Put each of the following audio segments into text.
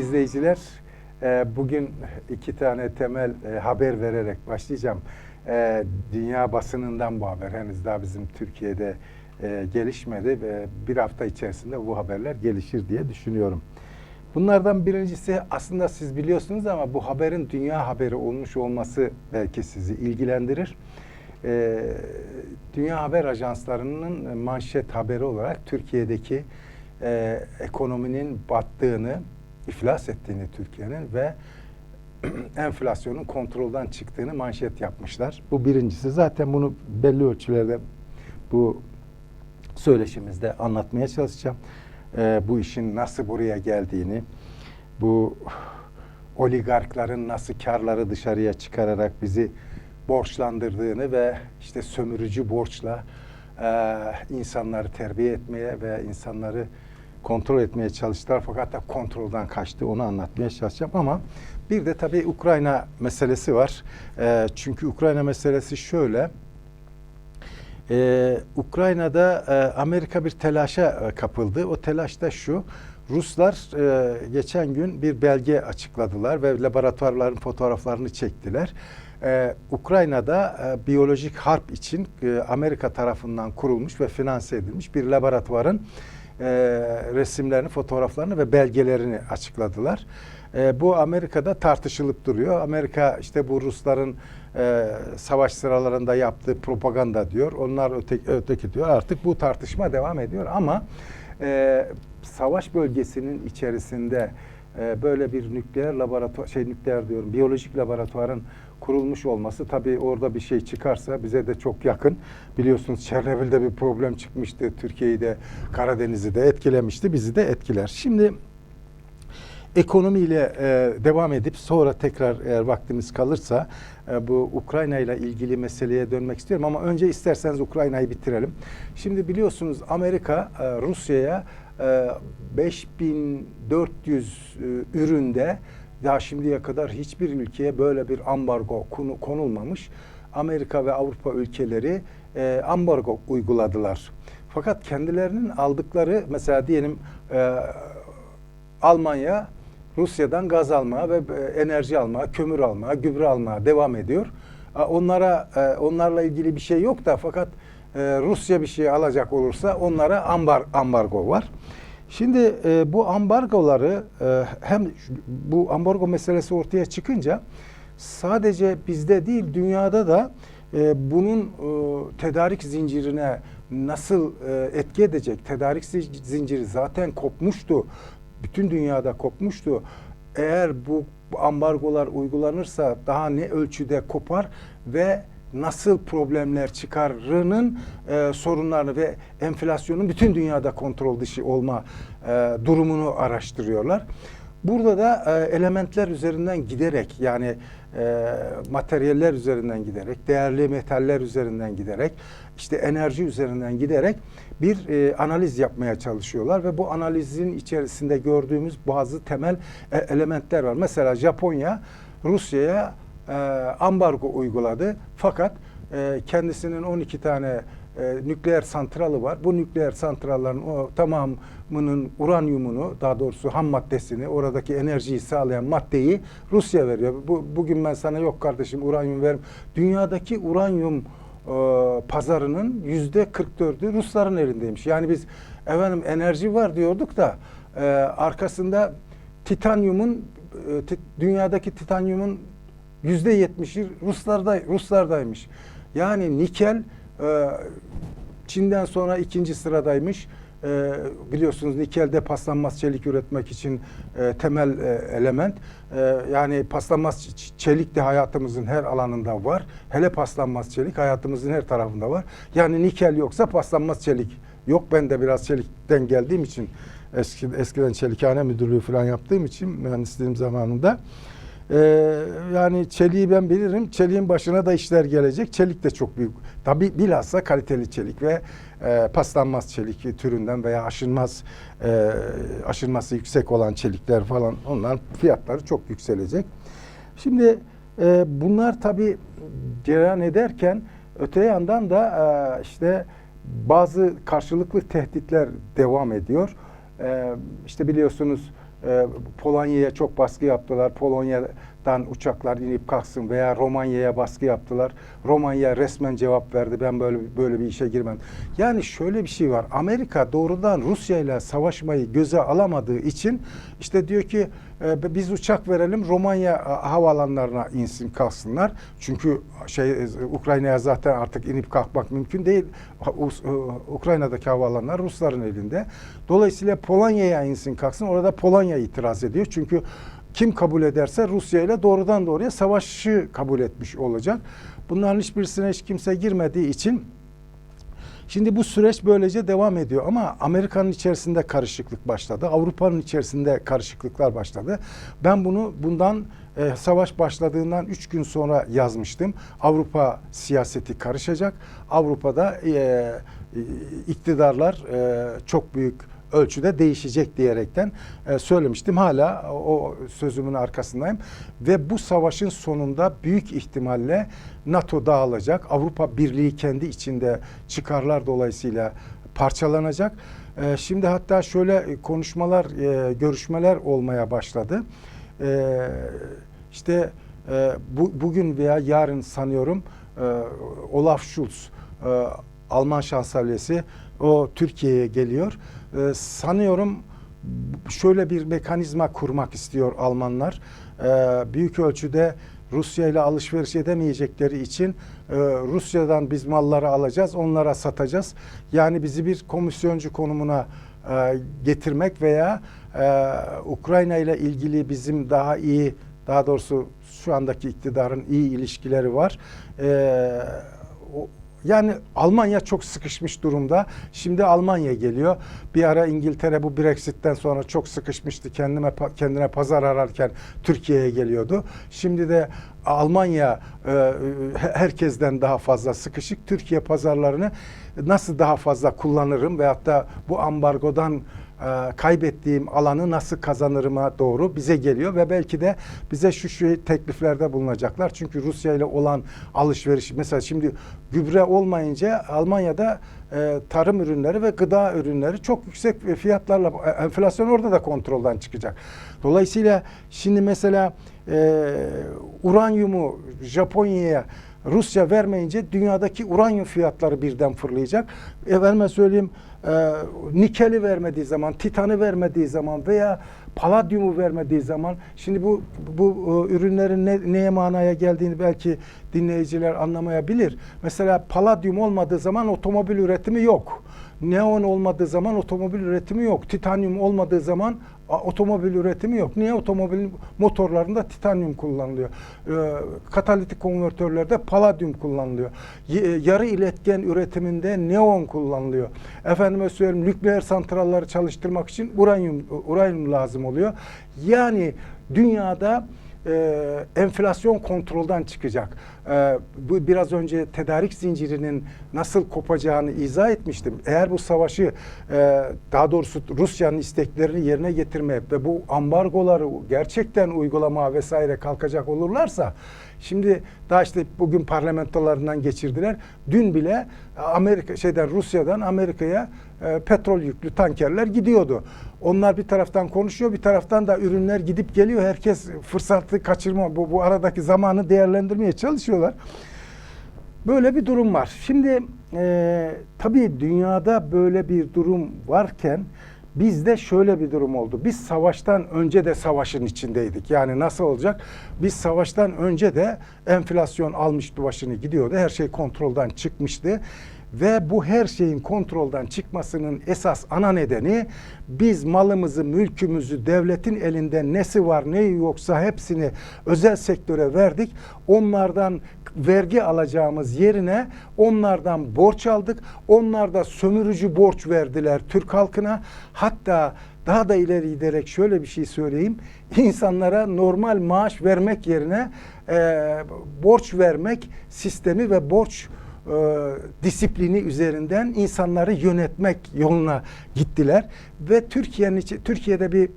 izleyiciler, e, bugün iki tane temel e, haber vererek başlayacağım. E, Dünya basınından bu haber. Henüz daha bizim Türkiye'de gelişmedi ve bir hafta içerisinde bu haberler gelişir diye düşünüyorum. Bunlardan birincisi aslında siz biliyorsunuz ama bu haberin dünya haberi olmuş olması belki sizi ilgilendirir. Dünya haber ajanslarının manşet haberi olarak Türkiye'deki ekonominin battığını, iflas ettiğini Türkiye'nin ve enflasyonun kontrolden çıktığını manşet yapmışlar. Bu birincisi. Zaten bunu belli ölçülerde bu söyleşimizde anlatmaya çalışacağım. Ee, bu işin nasıl buraya geldiğini, bu oligarkların nasıl karları dışarıya çıkararak bizi borçlandırdığını ve işte sömürücü borçla e, insanları terbiye etmeye ve insanları kontrol etmeye çalıştılar fakat da kontrolden kaçtı onu anlatmaya çalışacağım ama bir de tabii Ukrayna meselesi var. E, çünkü Ukrayna meselesi şöyle. Ee, Ukrayna'da e, Amerika bir telaşa e, kapıldı. O telaş da şu. Ruslar e, geçen gün bir belge açıkladılar ve laboratuvarların fotoğraflarını çektiler. Ee, Ukrayna'da e, biyolojik harp için e, Amerika tarafından kurulmuş ve finanse edilmiş bir laboratuvarın e, resimlerini, fotoğraflarını ve belgelerini açıkladılar. E, bu Amerika'da tartışılıp duruyor. Amerika işte bu Rusların e, savaş sıralarında yaptığı propaganda diyor. Onlar öteki, öteki diyor. Artık bu tartışma devam ediyor ama e, savaş bölgesinin içerisinde e, böyle bir nükleer laboratuvar şey nükleer diyorum biyolojik laboratuvarın kurulmuş olması tabii orada bir şey çıkarsa bize de çok yakın. Biliyorsunuz Çernobil'de bir problem çıkmıştı. Türkiye'yi de Karadeniz'i de etkilemişti. Bizi de etkiler. Şimdi ekonomiyle e, devam edip sonra tekrar eğer vaktimiz kalırsa e, bu Ukrayna ile ilgili meseleye dönmek istiyorum ama önce isterseniz Ukrayna'yı bitirelim. Şimdi biliyorsunuz Amerika e, Rusya'ya e, 5400 e, üründe daha şimdiye kadar hiçbir ülkeye böyle bir ambargo konu, konulmamış. Amerika ve Avrupa ülkeleri e, ambargo uyguladılar. Fakat kendilerinin aldıkları mesela diyelim e, Almanya Rusya'dan gaz almaya ve e, enerji almaya, kömür almaya, gübre almaya devam ediyor. E, Onlara e, onlarla ilgili bir şey yok da fakat Rusya bir şey alacak olursa onlara ambar ambargo var. Şimdi e, bu ambargoları e, hem bu ambargo meselesi ortaya çıkınca sadece bizde değil dünyada da e, bunun e, tedarik zincirine nasıl e, etki edecek? Tedarik zi- zinciri zaten kopmuştu. Bütün dünyada kopmuştu. Eğer bu ambargolar uygulanırsa daha ne ölçüde kopar ve nasıl problemler çıkarının e, sorunlarını ve enflasyonun bütün dünyada kontrol dışı olma e, durumunu araştırıyorlar. Burada da e, elementler üzerinden giderek yani e, materyaller üzerinden giderek, değerli metaller üzerinden giderek, işte enerji üzerinden giderek bir e, analiz yapmaya çalışıyorlar ve bu analizin içerisinde gördüğümüz bazı temel e, elementler var. Mesela Japonya Rusya'ya e, ambargo uyguladı fakat e, kendisinin 12 tane e, nükleer santralı var. Bu nükleer santrallerin o tamamının uranyumunu, daha doğrusu ham maddesini, oradaki enerjiyi sağlayan maddeyi Rusya veriyor. Bu, bugün ben sana yok kardeşim uranyum verim. Dünyadaki uranyum e, pazarının yüzde 44'ü Rusların elindeymiş. Yani biz efendim enerji var diyorduk da e, arkasında titanyumun e, ti- dünyadaki titanyumun yüzde yetmişi Ruslarda Ruslardaymış. Yani nikel e, Çin'den sonra ikinci sıradaymış. E, biliyorsunuz nikelde paslanmaz çelik üretmek için e, temel e, element. E, yani paslanmaz çelik de hayatımızın her alanında var. Hele paslanmaz çelik hayatımızın her tarafında var. Yani nikel yoksa paslanmaz çelik yok. Ben de biraz çelikten geldiğim için eski, eskiden çelikhane müdürlüğü falan yaptığım için mühendisliğim zamanında ee, yani çeliği ben bilirim. Çeliğin başına da işler gelecek. Çelik de çok büyük. Tabi bilhassa kaliteli çelik ve e, paslanmaz çelik türünden veya aşınmaz e, aşınması yüksek olan çelikler falan onlar fiyatları çok yükselecek. Şimdi e, bunlar tabi cereyan ederken öte yandan da e, işte bazı karşılıklı tehditler devam ediyor. E, işte biliyorsunuz Polonya'ya çok baskı yaptılar. Polonya'dan uçaklar inip kalksın veya Romanya'ya baskı yaptılar. Romanya resmen cevap verdi. Ben böyle böyle bir işe girmem. Yani şöyle bir şey var. Amerika doğrudan Rusya ile savaşmayı göze alamadığı için işte diyor ki e, biz uçak verelim Romanya e, havaalanlarına insin kalksınlar. Çünkü şey e, Ukrayna'ya zaten artık inip kalkmak mümkün değil. Us- e, Ukrayna'daki havaalanlar Rusların elinde. Dolayısıyla Polonya'ya insin kalksın. Orada Polonya itiraz ediyor. Çünkü kim kabul ederse Rusya ile doğrudan doğruya savaşı kabul etmiş olacak. Bunların hiçbirisine hiç kimse girmediği için Şimdi bu süreç böylece devam ediyor ama Amerika'nın içerisinde karışıklık başladı. Avrupa'nın içerisinde karışıklıklar başladı. Ben bunu bundan e, savaş başladığından üç gün sonra yazmıştım. Avrupa siyaseti karışacak. Avrupa'da e, e, iktidarlar e, çok büyük ölçüde değişecek diyerekten e, söylemiştim. Hala o sözümün arkasındayım. Ve bu savaşın sonunda büyük ihtimalle NATO dağılacak. Avrupa Birliği kendi içinde çıkarlar dolayısıyla parçalanacak. E, şimdi hatta şöyle konuşmalar, e, görüşmeler olmaya başladı. E, işte e, bu, bugün veya yarın sanıyorum e, Olaf Scholz, e, Alman şansölyesi o Türkiye'ye geliyor. E, sanıyorum şöyle bir mekanizma kurmak istiyor Almanlar. E, büyük ölçüde Rusya ile alışveriş edemeyecekleri için e, Rusya'dan biz malları alacağız, onlara satacağız. Yani bizi bir komisyoncu konumuna e, getirmek veya e, Ukrayna ile ilgili bizim daha iyi, daha doğrusu şu andaki iktidarın iyi ilişkileri var. E, yani Almanya çok sıkışmış durumda. Şimdi Almanya geliyor. Bir ara İngiltere bu Brexit'ten sonra çok sıkışmıştı. Kendine kendine pazar ararken Türkiye'ye geliyordu. Şimdi de Almanya e, herkesten daha fazla sıkışık. Türkiye pazarlarını nasıl daha fazla kullanırım veyahut da bu ambargodan e, kaybettiğim alanı nasıl kazanırıma doğru bize geliyor ve belki de bize şu şu tekliflerde bulunacaklar. Çünkü Rusya ile olan alışveriş mesela şimdi gübre olmayınca Almanya'da e, tarım ürünleri ve gıda ürünleri çok yüksek fiyatlarla e, enflasyon orada da kontrolden çıkacak. Dolayısıyla şimdi mesela e, uranyumu Japonya'ya Rusya vermeyince dünyadaki uranyum fiyatları birden fırlayacak. Efendime söyleyeyim e, nikeli vermediği zaman, titanı vermediği zaman veya paladyumu vermediği zaman şimdi bu bu e, ürünlerin ne, neye manaya geldiğini belki dinleyiciler anlamayabilir. Mesela paladyum olmadığı zaman otomobil üretimi yok. Neon olmadığı zaman otomobil üretimi yok. Titanyum olmadığı zaman otomobil üretimi yok. Niye otomobil motorlarında titanyum kullanılıyor? Ee, katalitik konvertörlerde paladyum kullanılıyor. Y- yarı iletken üretiminde neon kullanılıyor. Efendime söyleyeyim nükleer santralları çalıştırmak için uranyum uranyum lazım oluyor. Yani dünyada e, enflasyon kontrolden çıkacak. E, bu biraz önce tedarik zincirinin nasıl kopacağını izah etmiştim. Eğer bu savaşı e, daha doğrusu Rusya'nın isteklerini yerine getirme ve bu ambargoları gerçekten uygulama vesaire kalkacak olurlarsa Şimdi daha işte bugün parlamentolarından geçirdiler. Dün bile Amerika şeyden Rusya'dan Amerika'ya e, petrol yüklü tankerler gidiyordu. Onlar bir taraftan konuşuyor, bir taraftan da ürünler gidip geliyor. Herkes fırsatı kaçırma, bu, bu aradaki zamanı değerlendirmeye çalışıyorlar. Böyle bir durum var. Şimdi e, tabii dünyada böyle bir durum varken Bizde şöyle bir durum oldu. Biz savaştan önce de savaşın içindeydik. Yani nasıl olacak? Biz savaştan önce de enflasyon almıştı başını gidiyordu. Her şey kontrolden çıkmıştı. Ve bu her şeyin kontrolden çıkmasının esas ana nedeni biz malımızı, mülkümüzü devletin elinde nesi var ne yoksa hepsini özel sektöre verdik. Onlardan vergi alacağımız yerine onlardan borç aldık. Onlar da sömürücü borç verdiler Türk halkına. Hatta daha da ileri giderek şöyle bir şey söyleyeyim. İnsanlara normal maaş vermek yerine e, borç vermek sistemi ve borç e, disiplini üzerinden insanları yönetmek yoluna gittiler ve Türkiye'nin Türkiye'de bir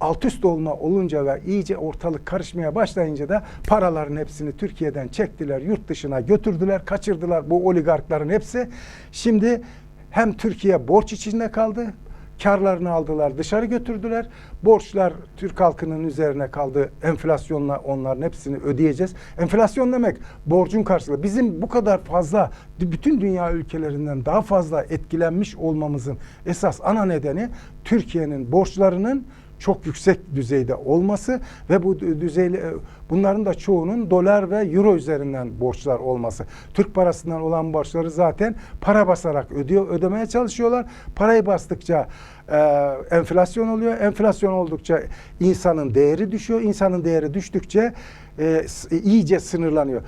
alt üst olma olunca ve iyice ortalık karışmaya başlayınca da paraların hepsini Türkiye'den çektiler, yurt dışına götürdüler, kaçırdılar bu oligarkların hepsi. Şimdi hem Türkiye borç içinde kaldı, Karlarını aldılar, dışarı götürdüler. Borçlar Türk halkının üzerine kaldı. Enflasyonla onların hepsini ödeyeceğiz. Enflasyon demek borcun karşılığı. Bizim bu kadar fazla bütün dünya ülkelerinden daha fazla etkilenmiş olmamızın esas ana nedeni Türkiye'nin borçlarının çok yüksek düzeyde olması ve bu düzeyli bunların da çoğunun dolar ve euro üzerinden borçlar olması. Türk parasından olan borçları zaten para basarak ödüyor, ödemeye çalışıyorlar. Parayı bastıkça e, enflasyon oluyor. Enflasyon oldukça insanın değeri düşüyor. İnsanın değeri düştükçe e, iyice sınırlanıyor.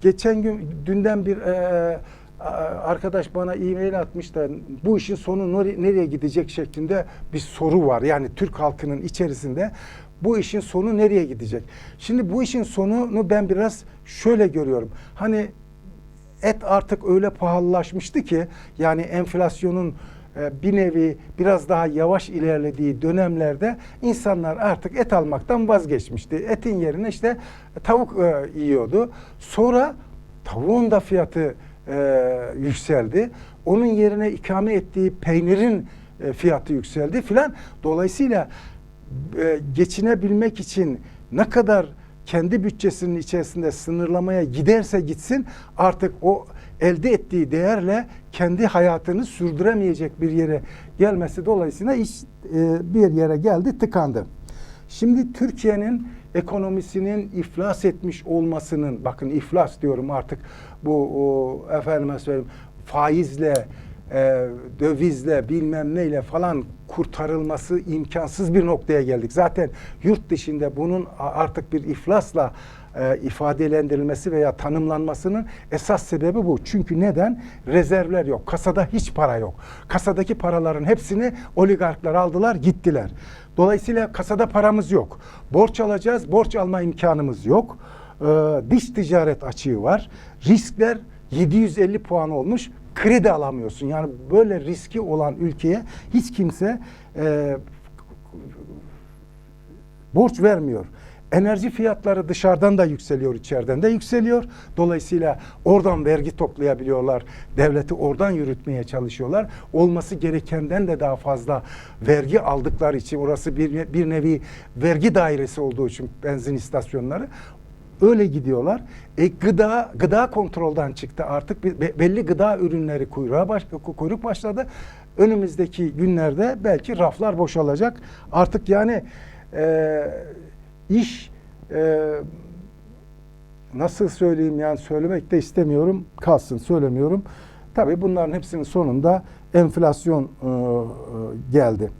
Geçen gün dünden bir e, arkadaş bana e-mail atmış da bu işin sonu nere- nereye gidecek şeklinde bir soru var. Yani Türk halkının içerisinde bu işin sonu nereye gidecek? Şimdi bu işin sonunu ben biraz şöyle görüyorum. Hani et artık öyle pahalılaşmıştı ki yani enflasyonun e, bir nevi biraz daha yavaş ilerlediği dönemlerde insanlar artık et almaktan vazgeçmişti. Etin yerine işte tavuk e, yiyordu. Sonra tavuğun da fiyatı e, yükseldi. Onun yerine ikame ettiği peynirin e, fiyatı yükseldi filan. Dolayısıyla e, geçinebilmek için ne kadar kendi bütçesinin içerisinde sınırlamaya giderse gitsin artık o elde ettiği değerle kendi hayatını sürdüremeyecek bir yere gelmesi dolayısıyla iş e, bir yere geldi tıkandı. Şimdi Türkiye'nin ekonomisinin iflas etmiş olmasının bakın iflas diyorum artık bu o, efendime söyleyeyim faizle e, dövizle bilmem neyle falan kurtarılması imkansız bir noktaya geldik. Zaten yurt dışında bunun artık bir iflasla e, ifadelendirilmesi veya tanımlanmasının esas sebebi bu. Çünkü neden? Rezervler yok. Kasada hiç para yok. Kasadaki paraların hepsini oligarklar aldılar, gittiler. Dolayısıyla kasada paramız yok. Borç alacağız, borç alma imkanımız yok. Ee, dış ticaret açığı var. Riskler 750 puan olmuş. Kredi alamıyorsun. Yani böyle riski olan ülkeye hiç kimse e, borç vermiyor. Enerji fiyatları dışarıdan da yükseliyor, içeriden de yükseliyor. Dolayısıyla oradan vergi toplayabiliyorlar. Devleti oradan yürütmeye çalışıyorlar. Olması gerekenden de daha fazla vergi aldıkları için orası bir, bir nevi vergi dairesi olduğu için benzin istasyonları öyle gidiyorlar. E, gıda gıda kontrolden çıktı artık bir- be- belli gıda ürünleri kuyruğa baş, kuyruk başladı. Önümüzdeki günlerde belki raflar boşalacak. Artık yani e, iş e, nasıl söyleyeyim yani söylemek de istemiyorum kalsın söylemiyorum. Tabii bunların hepsinin sonunda enflasyon e, e, geldi.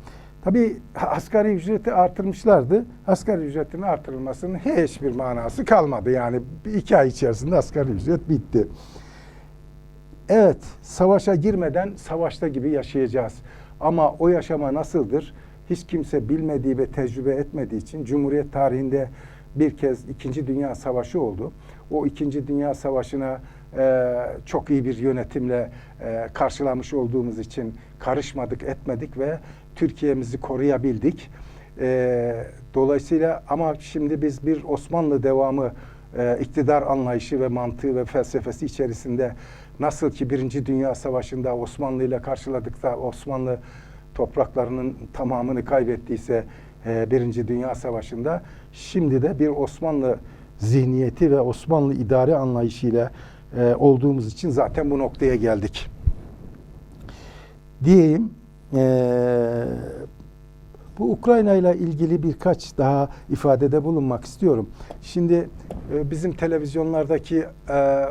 Tabii asgari ücreti artırmışlardı. Asgari ücretin artırılmasının hiçbir manası kalmadı. Yani iki ay içerisinde asgari ücret bitti. Evet, savaşa girmeden savaşta gibi yaşayacağız. Ama o yaşama nasıldır? Hiç kimse bilmediği ve tecrübe etmediği için Cumhuriyet tarihinde bir kez İkinci Dünya Savaşı oldu. O İkinci Dünya Savaşı'na e, çok iyi bir yönetimle e, karşılamış olduğumuz için karışmadık, etmedik ve Türkiye'mizi koruyabildik. E, dolayısıyla ama şimdi biz bir Osmanlı devamı e, iktidar anlayışı ve mantığı ve felsefesi içerisinde nasıl ki Birinci Dünya Savaşı'nda Osmanlı ile karşıladık da Osmanlı topraklarının tamamını kaybettiyse e, Birinci Dünya Savaşı'nda şimdi de bir Osmanlı zihniyeti ve Osmanlı idare anlayışıyla e, olduğumuz için zaten bu noktaya geldik. Diyeyim e, bu Ukrayna ile ilgili birkaç daha ifadede bulunmak istiyorum. Şimdi e, bizim televizyonlardaki e,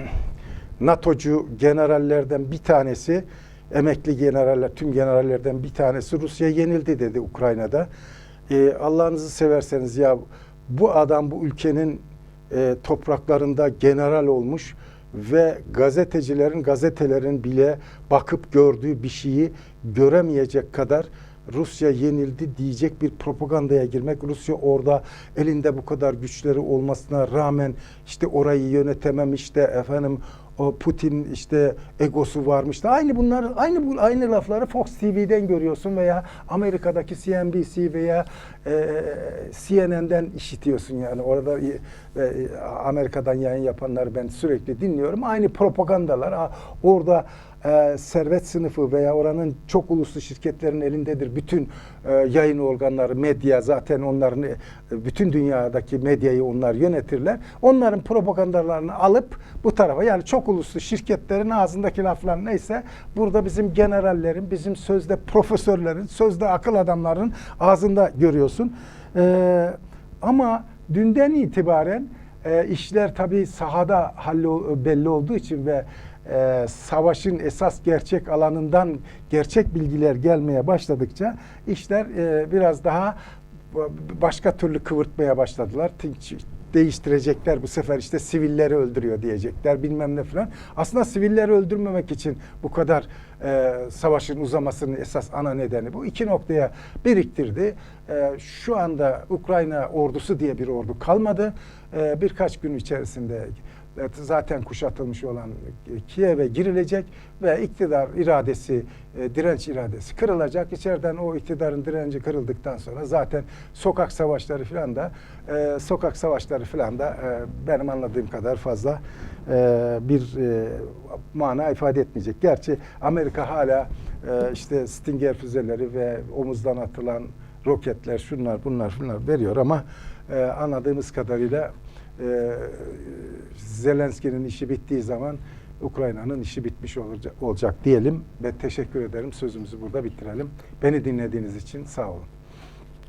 NATO'cu generallerden bir tanesi, emekli generaller, tüm generallerden bir tanesi Rusya yenildi dedi Ukrayna'da. E, Allah'ınızı severseniz ya bu adam bu ülkenin e, topraklarında general olmuş ve gazetecilerin, gazetelerin bile bakıp gördüğü bir şeyi göremeyecek kadar Rusya yenildi diyecek bir propagandaya girmek. Rusya orada elinde bu kadar güçleri olmasına rağmen işte orayı yönetememiş de efendim o Putin işte egosu varmış da aynı bunlar aynı bu aynı lafları Fox TV'den görüyorsun veya Amerika'daki CNBC veya e, CNN'den işitiyorsun yani. Orada e, e, Amerika'dan yayın yapanları ben sürekli dinliyorum. Aynı propagandalar. Orada e, servet sınıfı veya oranın çok uluslu şirketlerin elindedir. Bütün e, yayın organları medya zaten onların e, bütün dünyadaki medyayı onlar yönetirler. Onların propagandalarını alıp bu tarafa yani çok uluslu şirketlerin ağzındaki laflar neyse burada bizim generallerin bizim sözde profesörlerin sözde akıl adamların ağzında görüyorsun. E, ama dünden itibaren e, işler tabii sahada hallo, belli olduğu için ve e, savaşın esas gerçek alanından gerçek bilgiler gelmeye başladıkça işler e, biraz daha başka türlü kıvırtmaya başladılar. Değiştirecekler bu sefer işte sivilleri öldürüyor diyecekler bilmem ne falan. Aslında sivilleri öldürmemek için bu kadar e, savaşın uzamasının esas ana nedeni bu. iki noktaya biriktirdi. E, şu anda Ukrayna ordusu diye bir ordu kalmadı. E, birkaç gün içerisinde zaten kuşatılmış olan Kiev'e girilecek ve iktidar iradesi, e, direnç iradesi kırılacak. İçeriden o iktidarın direnci kırıldıktan sonra zaten sokak savaşları falan da e, sokak savaşları falan da e, benim anladığım kadar fazla e, bir e, mana ifade etmeyecek. Gerçi Amerika hala e, işte Stinger füzeleri ve omuzdan atılan roketler şunlar bunlar bunlar veriyor ama e, anladığımız kadarıyla e, Zelenski'nin işi bittiği zaman Ukrayna'nın işi bitmiş olacak, olacak diyelim ve teşekkür ederim. Sözümüzü burada bitirelim. Beni dinlediğiniz için sağ olun.